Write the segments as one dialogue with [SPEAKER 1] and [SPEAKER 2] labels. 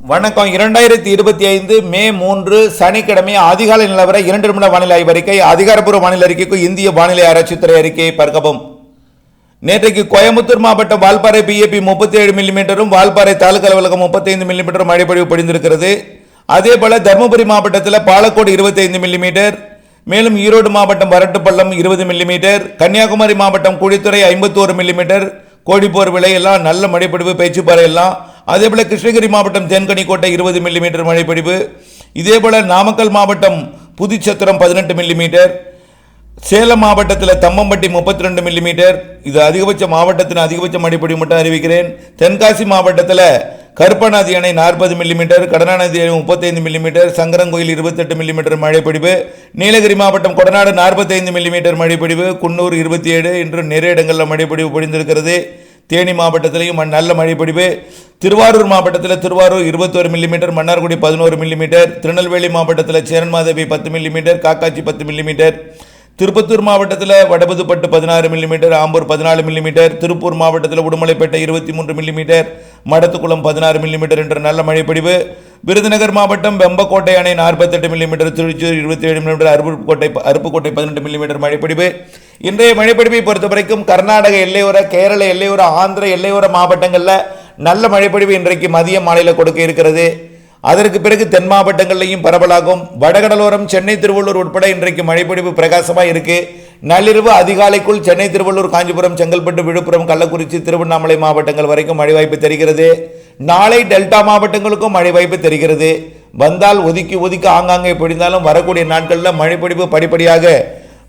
[SPEAKER 1] வணக்கம். இரண்டாயிரத்தி இருபத்தி ஐந்து மே மூன்று சனிக்கிழமை அதிகாலை நிலவர இரண்டு நிமிட வானிலை ஆய்வறிக்கை அதிகாரப்பூர்வ வானிலை அறிக்கைக்கு இந்திய வானிலை ஆராய்ச்சித்துறை அறிக்கையை பார்க்கவும். நேற்றைக்கு கோயம்புத்தூர் மாவட்டம் வால்பாறை பிஏபி முப்பத்தி ஏழு மில்லிமீட்டரும் வால்பாறை தாலுகா அலுவலகம் முப்பத்தைந்து மில்லிமீட்டரும் மழைப்பொழிவு பொழிந்திருக்கிறது அதே போல தருமபுரி மாவட்டத்தில் பாலக்கோடு இருபத்தைந்து மில்லிமீட்டர் மேலும் ஈரோடு மாவட்டம் வரட்டுப்பள்ளம் இருபது மில்லிமீட்டர் கன்னியாகுமரி மாவட்டம் குழித்துறை ஐம்பத்தோரு மில்லிமீட்டர் கோழிப்போர் விலை எல்லாம் நல்ல மழைப்பொழிவு பேச்சுப்பாறை எல்லாம் அதே போல் கிருஷ்ணகிரி மாவட்டம் தேன்கனிக்கோட்டை இருபது மில்லிமீட்டர் மழைப்பொழிவு. இதே போல நாமக்கல் மாவட்டம் புதுச்சத்திரம் பதினெட்டு மில்லிமீட்டர். சேலம் மாவட்டத்தில் தம்மம்பட்டி முப்பத்தி ரெண்டு மில்லிமீட்டர். இது அதிகபட்ச மாவட்டத்தின் அதிகபட்ச மழைப்பொழிவு மட்டும் அறிவிக்கிறேன். தென்காசி மாவட்டத்தில் கருப்பநாதி அணை நாற்பது மில்லிமீட்டர் கடனாநதி அணை முப்பத்தைந்து மில்லிமீட்டர் சங்கரங்கோயில் இருபத்தெட்டு மில்லிமீட்டர் மழைப்பொழிவு. நீலகிரி மாவட்டம் கொடநாடு நாற்பத்தைந்து மில்லிமீட்டர் மழைப்பொழிவு. குன்னூர் இருபத்தி ஏழு இன்று நிறைய இடங்களில் மழைப்பொழிவு பொழிந்திருக்கிறது. தேனி மாவட்டத்திலையும் மண் நல்ல மழைப்பொழிவு திருவாரூர் மாவட்டத்தில் திருவாரூர் இருபத்தோரு மில்லிமீட்டர் மன்னார்குடி பதினோரு மில்லிமீட்டர் திருநெல்வேலி மாவட்டத்தில் சேரன்மாதேவி பத்து மில்லிமீட்டர் காக்காட்சி பத்து மில்லிமீட்டர் திருப்பத்தூர் மாவட்டத்தில் வடபுதுப்பட்டு பதினாறு மில்லிமீட்டர் ஆம்பூர் பதினாலு மில்லிமீட்டர் திருப்பூர் மாவட்டத்தில் உடுமலைப்பேட்டை இருபத்தி மூன்று மில்லிமீட்டர் மடத்துக்குளம் பதினாறு மில்லிமீட்டர் என்ற நல்ல மழைப்பொழிவு விருதுநகர் மாவட்டம் வெம்பக்கோட்டை அணை நாற்பத்தெட்டு மில்லிமீட்டர் திருச்சூர் இருபத்தி ஏழு மில்லிமீட்டர் அருப்புக்கோட்டை அருப்புக்கோட்டை பதினெட்டு மில்லிமீட்டர் மழைப்பொழிவு இன்றைய மழைப்படிவை பொறுத்த வரைக்கும் கர்நாடக எல்லையோர கேரள எல்லையோர ஆந்திர எல்லையோர மாவட்டங்களில் நல்ல மழைப்பொழிவு இன்றைக்கு மதிய மாலையில் கொடுக்க இருக்கிறது. அதற்கு பிறகு தென் மாவட்டங்கள்லையும் பரவலாகும். வடகடலோரம் சென்னை திருவள்ளூர் உட்பட இன்றைக்கு மழைப்பிடிப்பு பிரகாசமாக இருக்குது நள்ளிரவு அதிகாலைக்குள் சென்னை திருவள்ளூர் காஞ்சிபுரம் செங்கல்பட்டு விழுப்புரம் கள்ளக்குறிச்சி திருவண்ணாமலை மாவட்டங்கள் வரைக்கும் மழை வாய்ப்பு தெரிகிறது. நாளை டெல்டா மாவட்டங்களுக்கும் மழை வாய்ப்பு தெரிகிறது. வந்தால் ஒதுக்கி ஒதுக்கி ஆங்காங்கே பொழிந்தாலும் வரக்கூடிய நாட்களில் மழைப்பிடிப்பு படிப்படியாக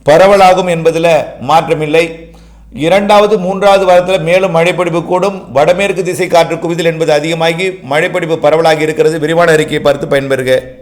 [SPEAKER 1] பரவலாகும் என்பதில் மாற்றமில்லை. இரண்டாவது மூன்றாவது வாரத்தில் மேலும் மழைப்பிடிப்பு கூடும். வடமேற்கு திசை காற்று குவிதல் என்பது அதிகமாகி மழைப்பிடிப்பு பரவலாகி இருக்கிறது. விரிவான அறிக்கையை பார்த்து பயன்பெறுக.